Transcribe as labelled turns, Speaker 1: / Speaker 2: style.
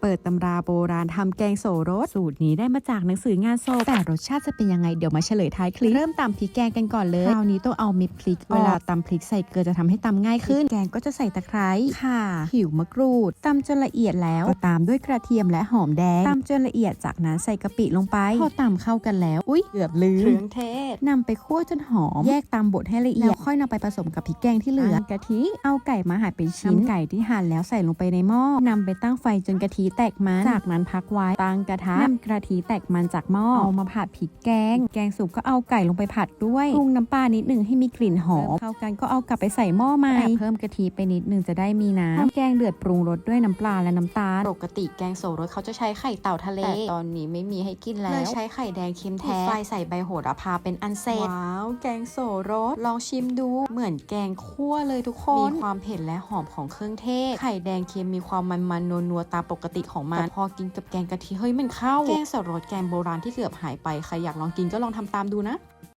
Speaker 1: เปิดตำราโบราณทำแกงโสรสสูตรนี้ได้มาจากหนังสืองานโซแต่รสชาติจะเป็นยังไงเดี๋ยวมาเฉลยท้ายคลิปเริ่มตำพริกแกงกันก่อนเลยคราวนี้ต้องเอาเม็ดพริกออกเวลาตำพริกใส่เกลือจะทำให้ตำง่ายขึ้น แกงก็จะใส่ตะไคร้ข่าผิวมะกรูดตำจนละเอียดแล้วก็ตามด้วยกระเทียมและหอมแดงตำจนละเอียดจากนั้นใส่กะปิลงไป พอตำเข้ากันแล้ว อุ๊ยเกือบลืม
Speaker 2: เครื่องเทศ
Speaker 1: นำไปคั่วจนหอม แยกตามบดให้ละเอียดแล้วค่อยนำไปผสมกับพริกแกงที่เหลือกะทิเอาไก่มาหั่นเป็นชิ้นไก่ที่หั่นแล้วใส่ลงไปในหม้อนำไปตั้งไฟจนกะทิแตกมัน จากนั้นพักไว้ตั้งกระทะนำกะทิแตกมันจากหม้อเอามาผัดพริกแกง แกงสุกก็เอาไก่ลงไปผัดด้วยปรุงน้ำปลานิดหนึ่งให้มีกลิ่นหอมเข้ากันก็เอากลับไปใส่หม้อใหม่เพิ่มกะทิไปนิดหนึ่งจะได้มีน้ำแกงเดือดปรุงรสด้วยน้ำปลาและน้ำตาลปกติแกงโสรสเขาจะใช้ไข่เต่าทะเลแต่ตอนนี้ไม่มีให้กินแล้วเลยใช้ไข่แดงเค็มแท้ไฟใส่ใบโหระพาเป็นอันเสร็จว้าวแกงโสรสลองชิมดู เหมือนแกงคั่วเลยทุกคนมีความเผ็ดและหอมของเครื่องเทศไข่แดงเค็มมีความมันมันๆนัวๆตามปกติของมันแต่พอกินกับแกงกะทิเฮ้ยมันเข้า แกงโสรสแกงโบราณที่เกือบหายไปใครอยากลองกินก็ลองทำตามดูนะ